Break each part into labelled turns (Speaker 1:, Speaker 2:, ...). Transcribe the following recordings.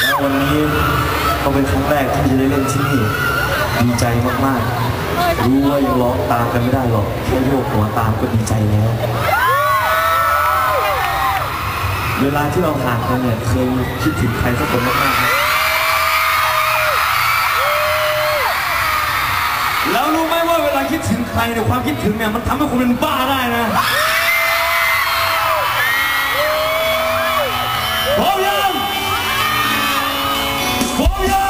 Speaker 1: แล้ววันนี้ก็เป็นครั้งแรกที่จะได้เล่นที่นี่ดีใจมากๆ รู้ว่ายังร้องตามกันไม่ได้หรอกแค่โยกหัวตามก็ดีใจแล้ว เวลาที่เราห่างกันเนี่ยเคยคิดถึงใครสักคนมากๆแล้วรู้ไหมว่าเวลาคิดถึงใครเนี่ยความคิดถึงเนี่ยมันทำให้คุณเป็นบ้าได้นะพอมยัง Warriors!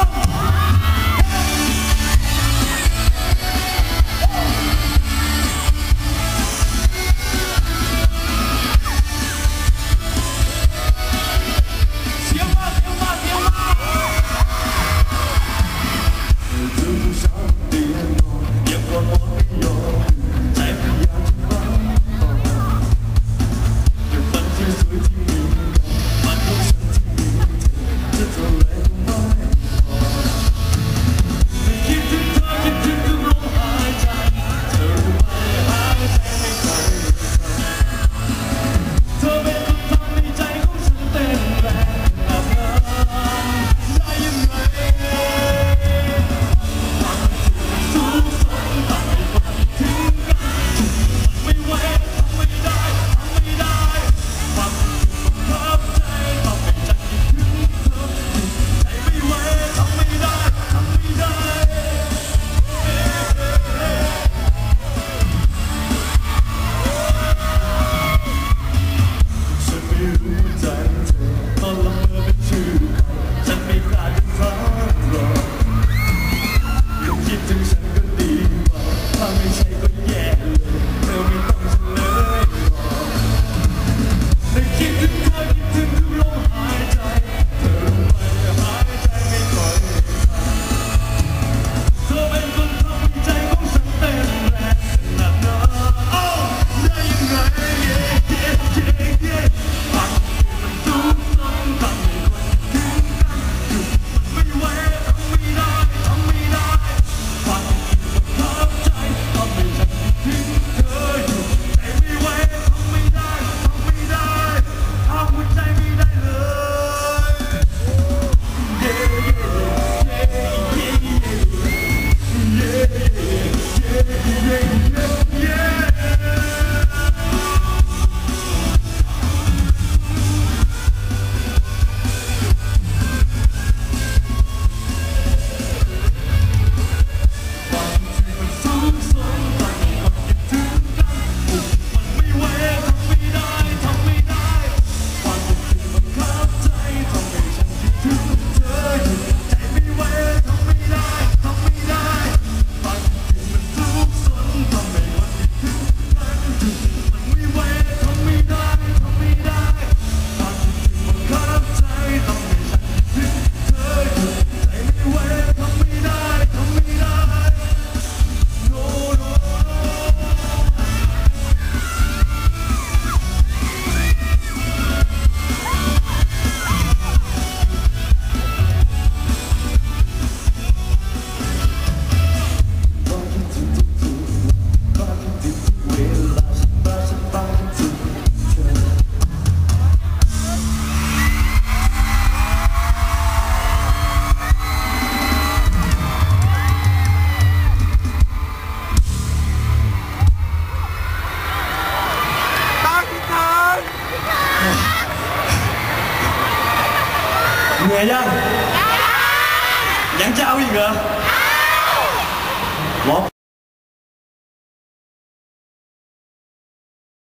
Speaker 1: Thank you. về chưa dạ. dặn chào gì cơ? một